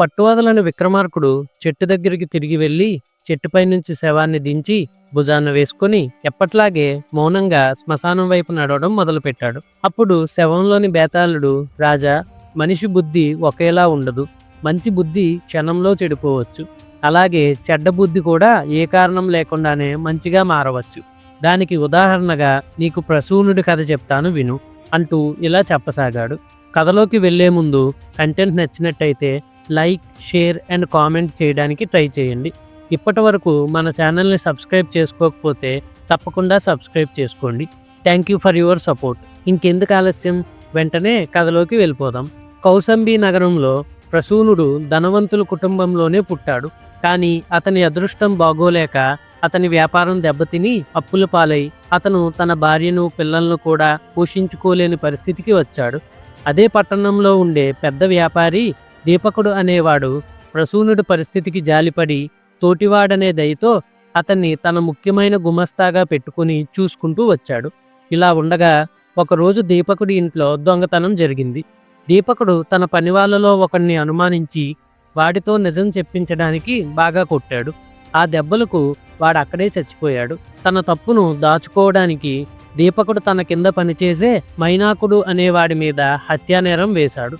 పట్టువదలని విక్రమార్కుడు చెట్టు దగ్గరికి తిరిగి వెళ్ళి చెట్టుపై నుంచి శవాన్ని దించి భుజాన వేసుకుని ఎప్పట్లాగే మౌనంగా శ్మశానం వైపు నడవడం మొదలుపెట్టాడు. అప్పుడు శవంలోని బేతాళుడు రాజా మనిషి బుద్ధి ఒకేలా ఉండదు. మంచి బుద్ధి క్షణంలో చెడిపోవచ్చు. అలాగే చెడ్డ బుద్ధి కూడా ఏ కారణం లేకుండానే మంచిగా మారవచ్చు. దానికి ఉదాహరణగా నీకు ప్రసూనుడి కథ చెప్తాను విను అంటూ ఇలా చెప్పసాగాడు. కథలోకి వెళ్ళే ముందు కంటెంట్ నచ్చినట్టయితే లైక్ షేర్ అండ్ కామెంట్ చేయడానికి ట్రై చేయండి. ఇప్పటి వరకు మన ఛానల్ని సబ్స్క్రైబ్ చేసుకోకపోతే తప్పకుండా సబ్స్క్రైబ్ చేసుకోండి. Thank you for your support. ఇంకెందుకు ఆలస్యం? వెంటనే కథలోకి వెళ్ళిపోదాం. కౌసంబి నగరంలో ప్రసూనుడు ధనవంతుల కుటుంబంలోనే పుట్టాడు. కానీ అతని అదృష్టం బాగోలేక అతని వ్యాపారం దెబ్బతిని అప్పుల పాలై అతను తన భార్యను పిల్లలను కూడా పోషించుకోలేని పరిస్థితికి వచ్చాడు. అదే పట్టణంలో ఉండే పెద్ద వ్యాపారి దీపకుడు అనేవాడు ప్రసూనుడి పరిస్థితికి జాలిపడి తోటివాడనే దయతో అతన్ని తన ముఖ్యమైన గుమస్తాగా పెట్టుకుని చూసుకుంటూ వచ్చాడు. ఇలా ఉండగా ఒకరోజు దీపకుడి ఇంట్లో దొంగతనం జరిగింది. దీపకుడు తన పనివాళ్ళలో ఒకరిని అనుమానించి వాడితో నిజం చెప్పించడానికి బాగా కొట్టాడు. ఆ దెబ్బలకు వాడు అక్కడే చచ్చిపోయాడు. తన తప్పును దాచుకోవడానికి దీపకుడు తన కింద పనిచేసే మైనాకుడు అనేవాడి మీద హత్యానేరం వేశాడు.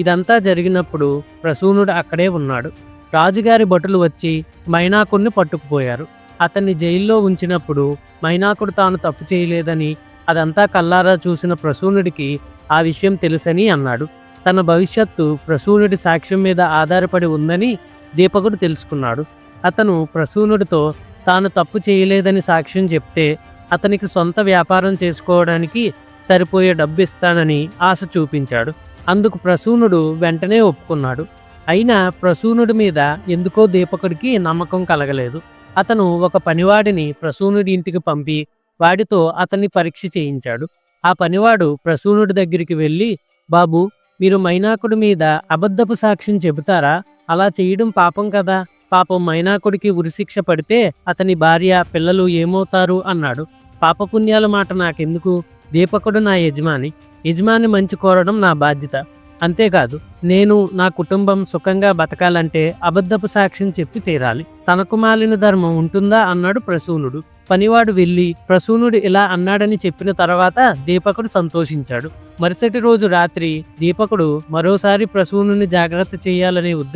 ఇదంతా జరిగినప్పుడు ప్రసూనుడు అక్కడే ఉన్నాడు. రాజుగారి భటులు వచ్చి మైనాకుడిని పట్టుకుపోయారు. అతన్ని జైల్లో ఉంచినప్పుడు మైనాకుడు తాను తప్పు చేయలేదని అదంతా కల్లారా చూసిన ప్రసూనుడికి ఆ విషయం తెలుసని అన్నాడు. తన భవిష్యత్తు ప్రసూనుడి సాక్ష్యం మీద ఆధారపడి ఉందని దీపకుడు తెలుసుకున్నాడు. అతను ప్రసూనుడితో తాను తప్పు చేయలేదని సాక్ష్యం చెప్తే అతనికి సొంత వ్యాపారం చేసుకోవడానికి సరిపోయే డబ్బు ఇస్తానని ఆశ చూపించాడు. అందుకు ప్రసూనుడు వెంటనే ఒప్పుకున్నాడు. అయినా ప్రసూనుడి మీద ఎందుకో దీపకుడికి నమ్మకం కలగలేదు. అతను ఒక పనివాడిని ప్రసూనుడి ఇంటికి పంపి వాడితో అతన్ని పరీక్ష చేయించాడు. ఆ పనివాడు ప్రసూనుడి దగ్గరికి వెళ్ళి బాబు మీరు మైనాకుడి మీద అబద్ధపు సాక్ష్యం చెబుతారా? అలా చేయడం పాపం కదా. పాపం మైనాకుడికి ఉరిశిక్ష పడితే అతని భార్య పిల్లలు ఏమవుతారు? అన్నాడు. పాపపుణ్యాల మాట నాకెందుకు? దీపకుడు నా యజమాని. యజమాని మంచి కోరడం నా బాధ్యత. అంతేకాదు నేను నా కుటుంబం సుఖంగా బతకాలంటే అబద్ధపు సాక్ష్యం చెప్పి తీరాలి. తనకు మాలిన ధర్మం ఉంటుందా అన్నాడు ప్రసూనుడు. పనివాడు వెళ్ళి ప్రసూనుడు ఇలా అన్నాడని చెప్పిన తర్వాత దీపకుడు సంతోషించాడు. మరుసటి రోజు రాత్రి దీపకుడు మరోసారి ప్రసూనుని జాగ్రత్త చేయాలనే ఉద్దేశం